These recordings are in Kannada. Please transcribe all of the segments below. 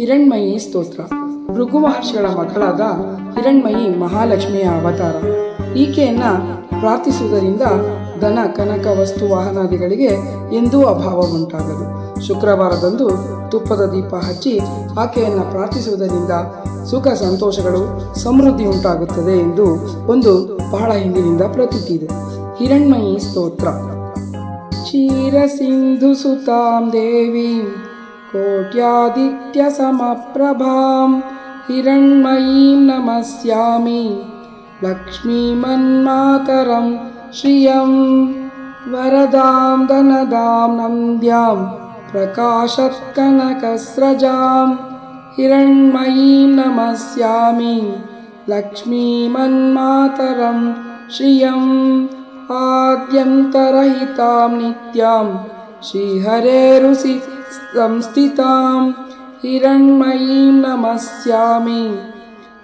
ಹಿರಣ್ಮಯಿ ಸ್ತೋತ್ರ. ಭೃಗು ಮಹರ್ಷಿಗಳ ಮಗಳಾದ ಹಿರಣ್ಮಯಿ ಮಹಾಲಕ್ಷ್ಮಿಯ ಅವತಾರ. ಈಕೆಯನ್ನ ಪ್ರಾರ್ಥಿಸುವುದರಿಂದ ಧನ, ಕನಕ, ವಸ್ತು, ವಾಹನಾದಿಗಳಿಗೆ ಎಂದೂ ಅಭಾವ ಉಂಟಾಗದು ಶುಕ್ರವಾರದಂದು ತುಪ್ಪದ ದೀಪ ಹಚ್ಚಿ ಆಕೆಯನ್ನು ಪ್ರಾರ್ಥಿಸುವುದರಿಂದ ಸುಖ, ಸಂತೋಷಗಳು, ಸಮೃದ್ಧಿ ಉಂಟಾಗುತ್ತದೆ ಎಂದು ಒಂದು ಬಹಳ ಹಿಂದಿನಿಂದ ಪ್ರತೀತಿ ಇದೆ. ಹಿರಣ್ಮಯಿ ಸ್ತೋತ್ರ. ಕ್ಷೀರ ಸಿಂಧು ಸುತಾಂ ದೇವಿ. कोट्यादित्यसमप्रभां हिरण्मयीं नमस्यामि। लक्ष्मीमन्मातरं श्रियं। वरदां धनदां नन्द्यां। प्रकाशत्कनकस्रजां हिरण्मयीं नमस्यामि। लक्ष्मीमन्मातरं श्रियम्। आद्यन्तरहितां नित्यां। श्रीहरेरुसि संस्थितां हिरण्मयीं नमस्यामि।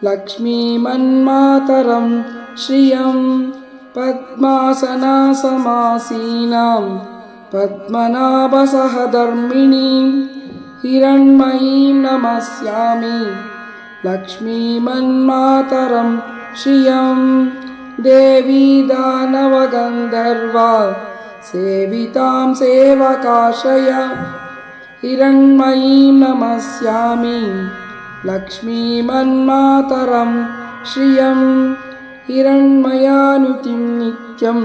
लक्ष्मीमन्मातरं श्रियं पद्मासनासमासीनां पद्मनाभसहधर्मिणीं हिरण्मयीं नमस्यामि। लक्ष्मीमन्मातरं श्रियम् देवी दानवगन्धर्वा सेवितां सेवकाशय हिरण्मयीं नमस्यामि लक्ष्मीमन्मातरं श्रियं हिरण्मयानुतिं नित्यं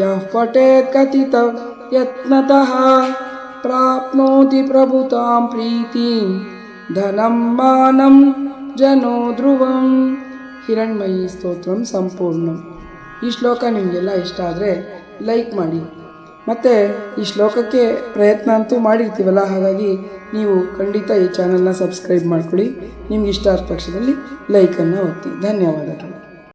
यः पठेत् कथितं यत्नतः प्राप्नोति प्रभुतां प्रीतिं धनं मानं जनो ध्रुवम् ಹಿರಣ್ಮಯಿ ಸ್ತೋತ್ರಂ ಸಂಪೂರ್ಣ ಈ ಶ್ಲೋಕ ನಿಮಗೆಲ್ಲ ಇಷ್ಟ ಆದರೆ ಲೈಕ್ ಮಾಡಿ ಮತ್ತು ಈ ಶ್ಲೋಕಕ್ಕೆ ಪ್ರಯತ್ನ ಅಂತೂ ಮಾಡಿರ್ತೀವಲ್ಲ, ಹಾಗಾಗಿ ನೀವು ಖಂಡಿತ ಈ ಚಾನಲ್ನ ಸಬ್ಸ್ಕ್ರೈಬ್ ಮಾಡ್ಕೊಳ್ಳಿ. ನಿಮ್ಗೆ ಇಷ್ಟ ಆದ ಪಕ್ಷದಲ್ಲಿ ಲೈಕನ್ನು ಒತ್ತಿ. ಧನ್ಯವಾದಗಳು.